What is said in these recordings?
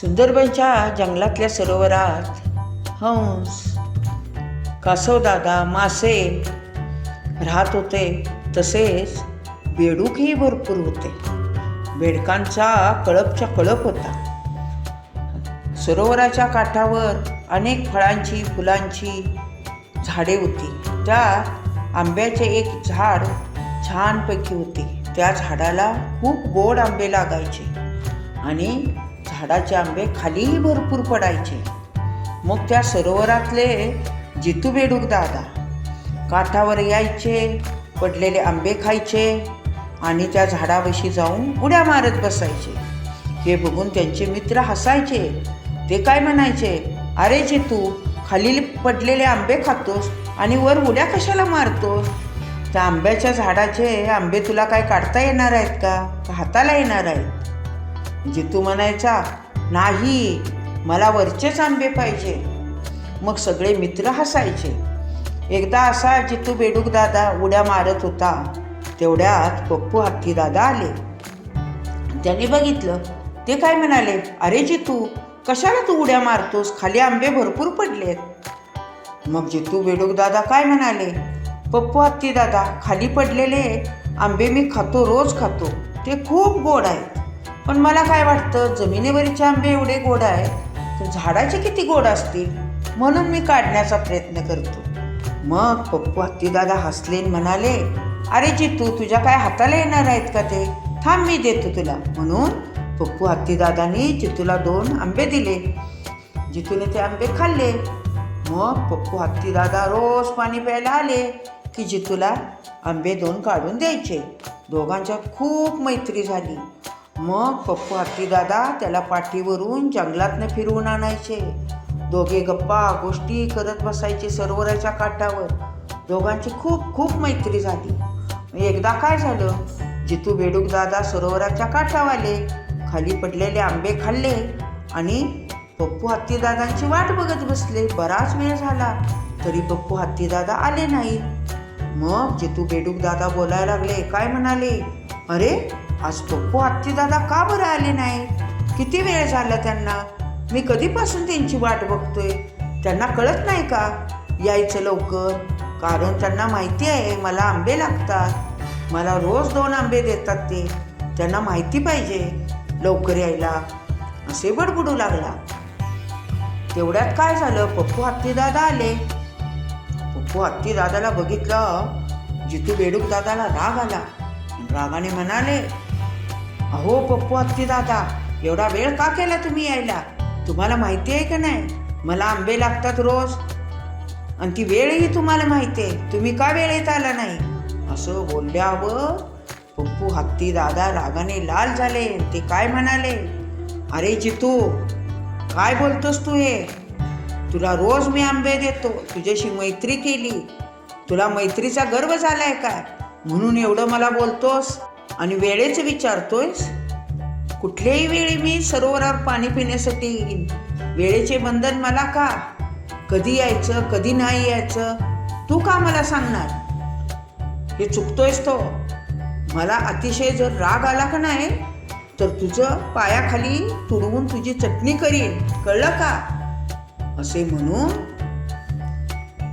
सुंदरबनच्या जंगलातल्या सरोवरात हंस कासवदादा मासे राहत होते. तसेच बेडूकही भरपूर होते. बेडकांचा कळपच्या कळप होता. सरोवराच्या काठावर अनेक फळांची फुलांची झाडे होती. त्यात आंब्याचे एक झाड छानपैकी होते. त्या झाडाला खूप गोड आंबे लागायचे आणि झाडाचे आंबे खालीही भरपूर पडायचे. मग त्या सरोवरातले जितू बेडूक दादा काठावर यायचे पडलेले आंबे खायचे आणि त्या झाडापाशी जाऊन उड्या मारत बसायचे. हे बघून त्यांचे मित्र हसायचे. ते काय म्हणायचे? अरे जितू खाली पडलेले आंबे खातोस आणि वर उड्या कशाला मारतोस? त्या आंब्याच्या झाडाचे आंबे तुला काय काढता येणार आहेत का? का हाताला येणार आहेत? जितू म्हणायचा नाही मला वरचेच आंबे पाहिजे. मग सगळे मित्र हसायचे. एकदा असा जितू बेडूक दादा उड्या मारत होता. तेवढ्यात पप्पू हत्ती दादा आले. त्याने बघितलं. ते काय म्हणाले अरे जितू कशाला तू उड्या मारतोस? खाली आंबे भरपूर पडलेत. मग जितू बेडूक दादा काय म्हणाले पप्पू हत्ती दादा खाली पडलेले आंबे मी खातो रोज खातो. ते खूप गोड आहेत. पण मला काय वाटतं जमिनीवरीलचे आंबे एवढे गोड आहेत तर झाडाचे किती गोड असतील म्हणून मी काढण्याचा प्रयत्न करतो. मग पप्पू हत्तीदादा हसले म्हणाले अरे जितू तुझ्या काय हाताला येणार आहेत का ते? थांब मी देतो तुला. म्हणून पप्पू हत्तीदादानी जितूला दोन आंबे दिले. जितूने ते आंबे खाल्ले. मग पप्पू हत्तीदादा रोज पाणी प्यायला आले की जितूला आंबे दोन काढून द्यायचे. दोघांच्या खूप मैत्री झाली. मग पप्पू हत्तीदादा त्याला पाठीवरून जंगलातनं फिरवून आणायचे. दोघे गप्पा गोष्टी करत बसायचे सरोवराच्या काठावर. दोघांची खूप खूप मैत्री झाली. एकदा काय झालं? जितू बेडूक दादा सरोवराच्या काठावर आले. खाली पडलेले आंबे खाल्ले आणि पप्पू हत्तीदादांची वाट बघत बसले. बराच वेळ झाला तरी पप्पू हत्तीदादा आले नाही मग जितू बेडूक दादा बोलायला लागले. काय म्हणाले? अरे आज पप्पू हत्तीदादा का बरं आले नाही? किती वेळ झाला त्यांना? मी कधीपासून त्यांची वाट बघतोय? त्यांना कळत नाही का? यायचं लवकर. कारण त्यांना माहिती आहे मला आंबे लागतात. मला रोज दोन आंबे देतात ते. त्यांना माहिती पाहिजे लवकर यायला. असे बडबडू लागला. तेवढ्यात काय झालं? पप्पू हत्तीदादा आले. पप्पू हत्तीदादाला बघितलं जितू बेडूक दादाला राग आला. रागाने म्हणाले अहो पप्पू हत्ती दादा एवढा वेळ का केला तुम्ही यायला? तुम्हाला माहिती आहे का नाही? मला आंबे लागतात रोज. आणि ती वेळही तुम्हाला माहिती आहे. तुम्ही का वेळेत आला नाही? असं बोलल्यावर पप्पू हत्ती दादा रागाने लाल झाले. ते काय म्हणाले? अरे जितू काय बोलतोस तू हे? तुला रोज मी आंबे देतो. तुझ्याशी मैत्री केली. तुला मैत्रीचा गर्व झालाय काय म्हणून एवढं मला बोलतोस. आणि वेळेचं विचारतोयस? कुठल्याही वेळी मी सरोवरावर पाणी पिण्यासाठी येईन. वेळेचे बंधन मला का? कधी यायचं कधी नाही यायचं? तू का मला सांगणार? हे चुकतोयस तो. मला अतिशय जर राग आला का नाही तर तुझं पायाखाली तुडवून तुझी चटणी करीन. कळलं का? असे म्हणून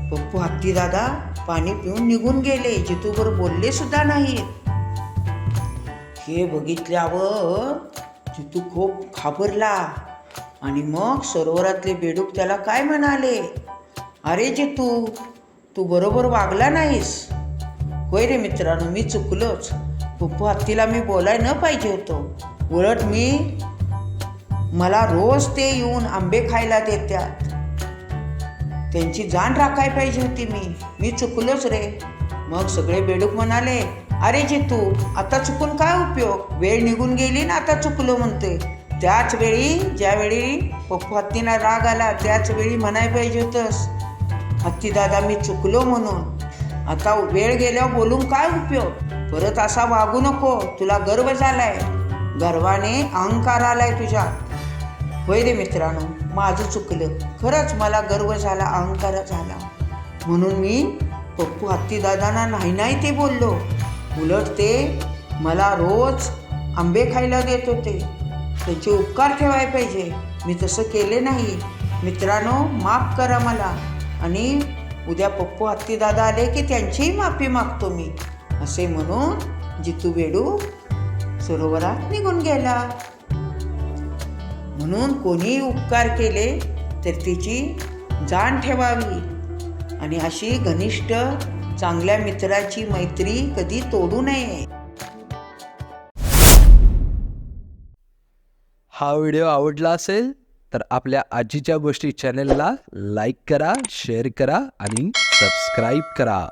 पप्पू हत्ती दादा पाणी पिऊन निघून गेले. जितूवर बोलले सुद्धा नाहीत हे बघितल्यावर जितू खूप घाबरला. आणि मग सरोवरातले बेडूक त्याला काय म्हणाले? अरे जितू तू बरोबर वागला नाहीस. होय रे मित्रांनो मी चुकलोच. पप्पू हत्तीला मी बोलाय न पाहिजे होतो. उलट मी मला रोज ते येऊन आंबे खायला देतात त्यांची जाण राखाय पाहिजे होती मी. मी चुकलोच रे. मग सगळे बेडूक म्हणाले अरे जितू आता चुकून काय उपयोग? वेळ निघून गेली ना आता चुकलो म्हणते त्याच वेळी ज्यावेळी पप्पू हत्तीना राग आला त्याच वेळी म्हणाय पाहिजे होतंस हत्ती दादा मी चुकलो म्हणून. आता वेळ गेल्यावर बोलून काय उपयोग? परत असा वागू नको तुला गर्व झालाय. गर्वाने अहंकार आलाय तुझ्या. होय रे मित्रांनो माझं चुकलं. खरंच मला गर्व झाला अहंकार झाला. म्हणून मी पप्पू हत्तीदादांना नाही नाही ते बोललो. उलट ते मला रोज आंबे खायला देत होते. त्यांचे उपकार ठेवाय पाहिजे. मी तसं केले नाही. मित्रांनो माफ करा मला. आणि उद्या पप्पू हत्तीदादा आले की त्यांचीही माफी मागतो मी. असे म्हणून जितू बेडू सरोवरात निघून गेला. म्हणून कोणीही उपकार केले तर तिची जाण ठेवावी. आणि अशी घनिष्ठ चांगल्या मित्राची मैत्री कधी तोडू नये. हा व्हिडिओ आवडला असेल तर आपल्या आजीच्या गोष्टी चॅनेलला लाईक करा शेअर करा आणि सबस्क्राईब करा.